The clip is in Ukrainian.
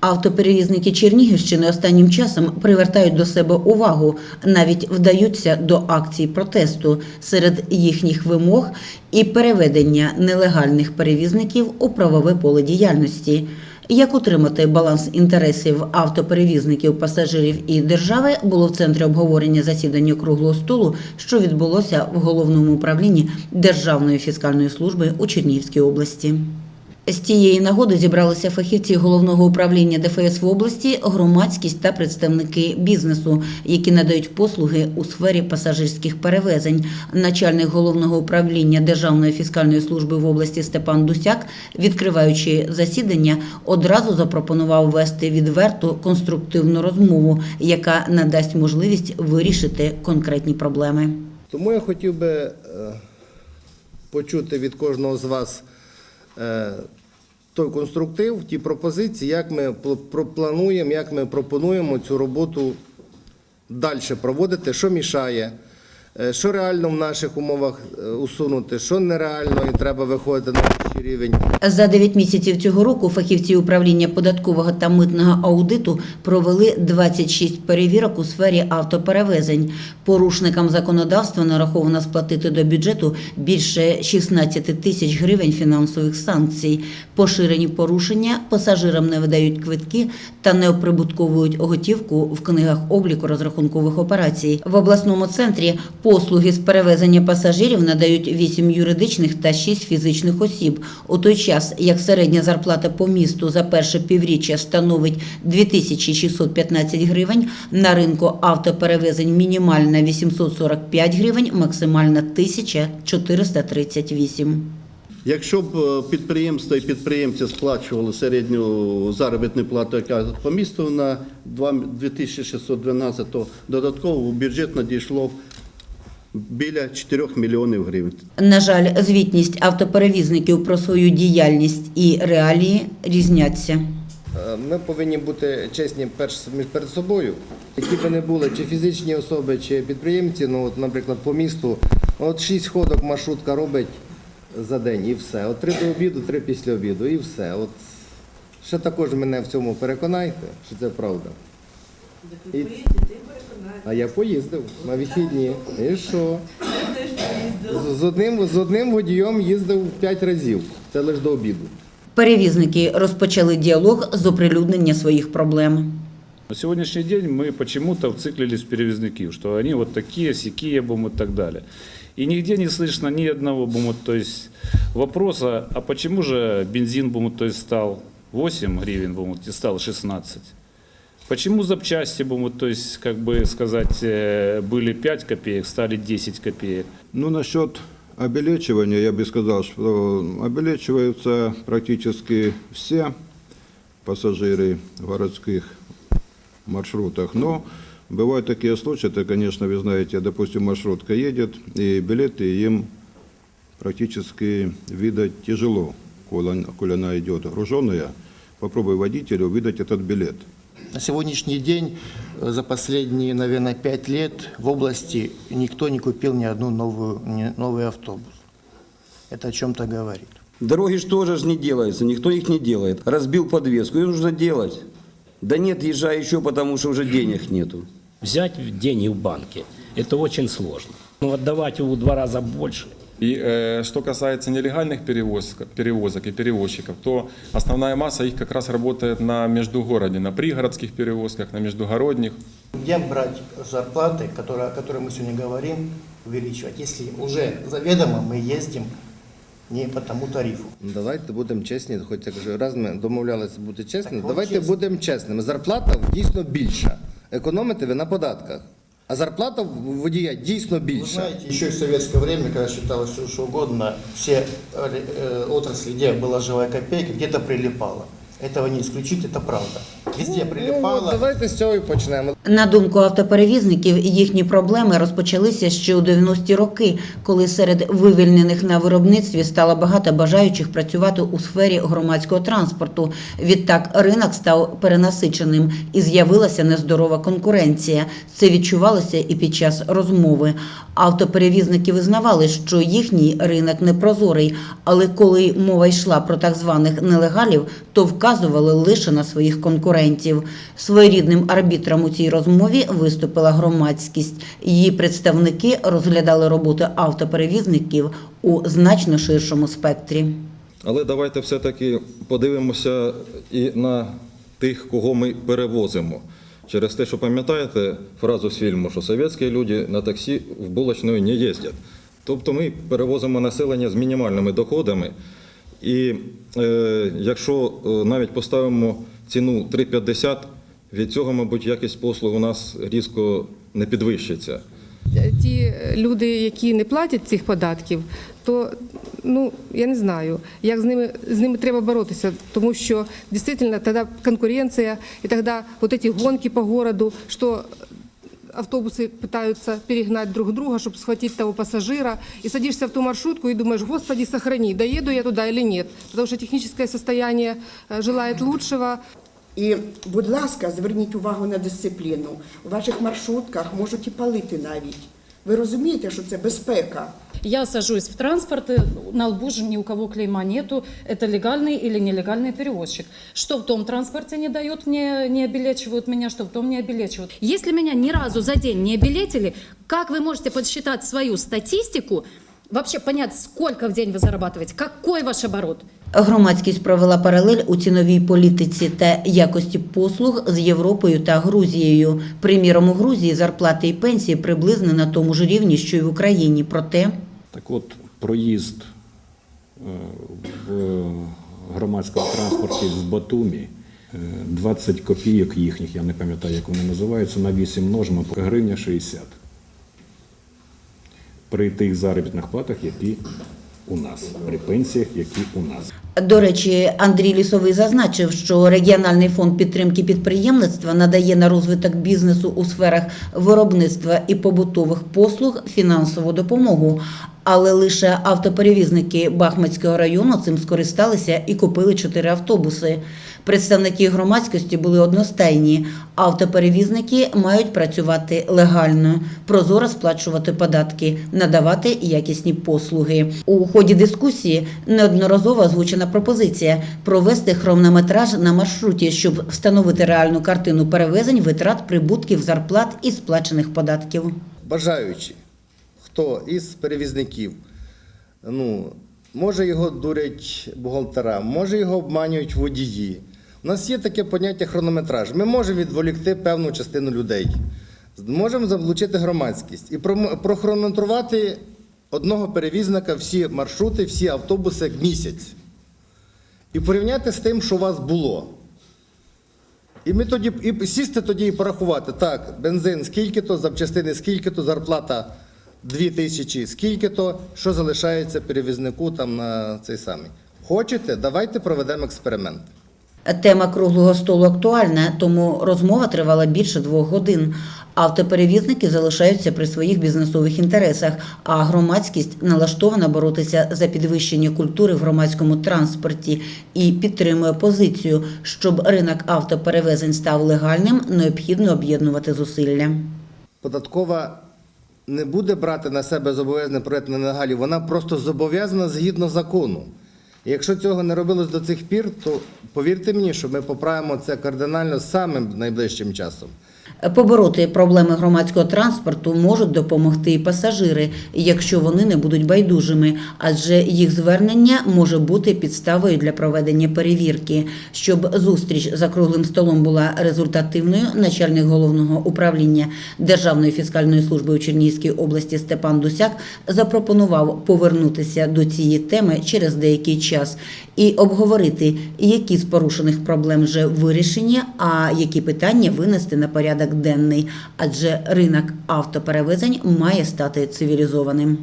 Автоперевізники Чернігівщини останнім часом привертають до себе увагу, навіть вдаються до акцій протесту серед їхніх вимог і переведення нелегальних перевізників у правове поле діяльності. Як утримати баланс інтересів автоперевізників, пасажирів і держави було в центрі обговорення засідання круглого столу, що відбулося в головному управлінні Державної фіскальної служби у Чернігівській області. З тієї нагоди зібралися фахівці головного управління ДФС в області, громадськість та представники бізнесу, які надають послуги у сфері пасажирських перевезень. Начальник головного управління Державної фіскальної служби в області Степан Дусяк, відкриваючи засідання, одразу запропонував вести відверту конструктивну розмову, яка надасть можливість вирішити конкретні проблеми. Тому я хотів би е, почути від кожного з вас е, той конструктив, ті пропозиції, як ми пл- плануємо, як ми пропонуємо цю роботу далі проводити, що мішає, що реально в наших умовах е, усунути, що нереально і треба виходити на вищий рівень. За 9 місяців цього року фахівці управління податкового та митного аудиту провели 26 перевірок у сфері автоперевезень. Порушникам законодавства нараховано сплатити до бюджету більше 16 тисяч гривень фінансових санкцій. Поширені порушення пасажирам не видають квитки та не оприбутковують готівку в книгах обліку розрахункових операцій. В обласному центрі послуги з перевезення пасажирів надають 8 юридичних та 6 фізичних осіб. У той час, як середня зарплата по місту за перше півріччя становить 2615 гривень, на ринку автоперевезень мінімальна 845 гривень, максимальна 1438. Якщо б е, підприємства і підприємці сплачували середню заробітну плату, яка по місту на 2612, то додатково в бюджет надійшло біля 4 мільйонів гривень. На жаль, звітність автоперевізників про свою діяльність і реалії різняться. Е, Ми повинні бути чесні перш перед собою. Які би не були чи фізичні особи, чи підприємці, ну от, наприклад, по місту, от шість ходок маршрутка робить за день і все. От три до обіду, три після обіду і все. От ще також мене в цьому переконайте, що це правда. І... А я поїздив на вихідні. І що? З- одним, з одним водієм їздив п'ять разів. Це лише до обіду. Перевізники розпочали діалог з оприлюднення своїх проблем. На сегодняшний день мы почему-то вциклились в перевозників, что они вот такие, сякие, бум, и так далее. И нигде не слышно ни одного бум, то есть вопроса, а почему же бензин бум, то есть стал 8 гривен бум, и стал 16? Почему запчасти бум, то есть, как бы сказать, э, были 5 копеек, стали 10 копеек? Ну, насчет обелечивания, я бы сказал, что обелечиваются практически все пассажиры в городских маршрутах. Но бывают такие случаи, это, конечно, вы знаете, допустим, маршрутка едет, и билеты им практически видать тяжело, коли она идет груженная. Попробуй водителю выдать этот билет. На сегодняшний день, э, за последние, наверное, пять лет в области никто не купил ни одну новую, ни- новый автобус. Это о чем-то говорит. Дороги же тоже ж не делаются, никто их не делает. Разбил подвеску, ее нужно делать. Да нет, езжай еще, потому что уже денег нету. Взять деньги в банке – это очень сложно. Ну, отдавать его в два раза больше. И э, что касается нелегальных перевозок, перевозок и перевозчиков, то основная масса их как раз работает на междугороде, на пригородских перевозках, на междугородних. Где брать зарплаты, которые, о которых мы сегодня говорим, увеличивать, если уже заведомо мы ездим не по тому тарифу? Ну, Давайте будемо чесні, хоч я кажу, раз ми домовлялися бути чесними, Так, давайте чесно. будемо чесними. Зарплата дійсно більша. Економите ви на податках. А зарплата в водія дійсно Вы більша. знаете, еще в советское время, когда считалось все что угодно, все э, э, отрасли, где была живая копейка, где-то прилипала. Этого не исключить, это правда. Везде Ну, давайте з цього і почнемо. На думку автоперевізників, їхні проблеми розпочалися ще у 90-ті роки, коли серед вивільнених на виробництві стало багато бажаючих працювати у сфері громадського транспорту. Відтак ринок став перенасиченим і з'явилася нездорова конкуренція. Це відчувалося і під час розмови. Автоперевізники визнавали, що їхній ринок непрозорий, але коли мова йшла про так званих нелегалів, то вказували лише на своїх конкурентів. Своєрідним арбітром у цій розмові виступила громадськість. Її представники розглядали роботи автоперевізників у значно ширшому спектрі. Але давайте все-таки подивимося і на тих, кого ми перевозимо. Через те, що пам'ятаєте фразу з фільму, що совєтські люди на таксі в булочную не їздять. Тобто ми перевозимо населення з мінімальними доходами. І е, якщо е, навіть поставимо ціну 3,50, від цього, мабуть, якість послуг у нас різко не підвищиться. ті люди, які не платять цих податків, то ну я не знаю, як з ними з ними треба боротися, тому що дійсно тоді конкуренція, і тоді вот ці гонки по городу, що автобусы пытаются перегнать друг друга, чтобы схватить того пассажира, и садишься в ту маршрутку и думаешь, господи, сохрани, доеду я туда или нет, потому что техническое состояние э, желает лучшего, І, будь ласка, зверніть увагу на дисципліну. У ваших маршрутках можуть і палити навіть. Ви розумієте, що це безпека? Я сажусь в транспорт, и на лбу же ни у кого клейма нету, это легальный или нелегальный перевозчик. Что в том транспорте не дают мне, не обелечивают меня, что в том не обелечивают. Если меня ни разу за день не билетили, как вы можете подсчитать свою статистику, вообще понять, сколько в день вы зарабатываете, какой ваш оборот? Громадськість провела паралель у ціновій політиці та якості послуг з Європою та Грузією. Приміром, у Грузії зарплати і пенсії приблизно на тому ж рівні, що й в Україні. Проте Так от, проїзд е, в громадському транспорті з Батумі е, 20 копійок їхніх, я не пам'ятаю, як вони називаються, на 8 множимо по гривня 60. При тих заробітних платах, які у нас, при пенсіях, які у нас. До речі, Андрій Лісовий зазначив, що регіональний фонд підтримки підприємництва надає на розвиток бізнесу у сферах виробництва і побутових послуг фінансову допомогу. Але лише автоперевізники Бахмацького району цим скористалися і купили чотири автобуси. Представники громадськості були одностайні. Автоперевізники мають працювати легально, прозоро сплачувати податки, надавати якісні послуги. У ході дискусії неодноразово озвучена пропозиція провести хронометраж на маршруті, щоб встановити реальну картину перевезень, витрат, прибутків, зарплат і сплачених податків. Бажаючи, хто із перевізників, ну, може його дурять бухгалтера, може його обманюють водії. У нас є таке поняття хронометраж. Ми можемо відволікти певну частину людей, можемо заблучити громадськість і прохронометрувати одного перевізника всі маршрути, всі автобуси місяць. І порівняти з тим, що у вас було. І ми тоді і сісти тоді і порахувати. Так, бензин скільки то, запчастини скільки то, зарплата 2 тисячі, скільки то, що залишається перевізнику там на цей самий. Хочете, давайте проведемо експеримент. Тема круглого столу актуальна, тому розмова тривала більше двох годин. Автоперевізники залишаються при своїх бізнесових інтересах, а громадськість налаштована боротися за підвищення культури в громадському транспорті і підтримує позицію, щоб ринок автоперевезень став легальним, необхідно об'єднувати зусилля. Податкова не буде брати на себе зобов'язання проєкт на нелегалі, вона просто зобов'язана згідно закону. І якщо цього не робилось до цих пір, то повірте мені, що ми поправимо це кардинально самим найближчим часом. Побороти проблеми громадського транспорту можуть допомогти і пасажири, якщо вони не будуть байдужими, адже їх звернення може бути підставою для проведення перевірки. Щоб зустріч за круглим столом була результативною, начальник головного управління Державної фіскальної служби у Чернігівській області Степан Дусяк запропонував повернутися до цієї теми через деякий час і обговорити, які з порушених проблем вже вирішені, а які питання винести на порядок денний, адже ринок автоперевезень має стати цивілізованим.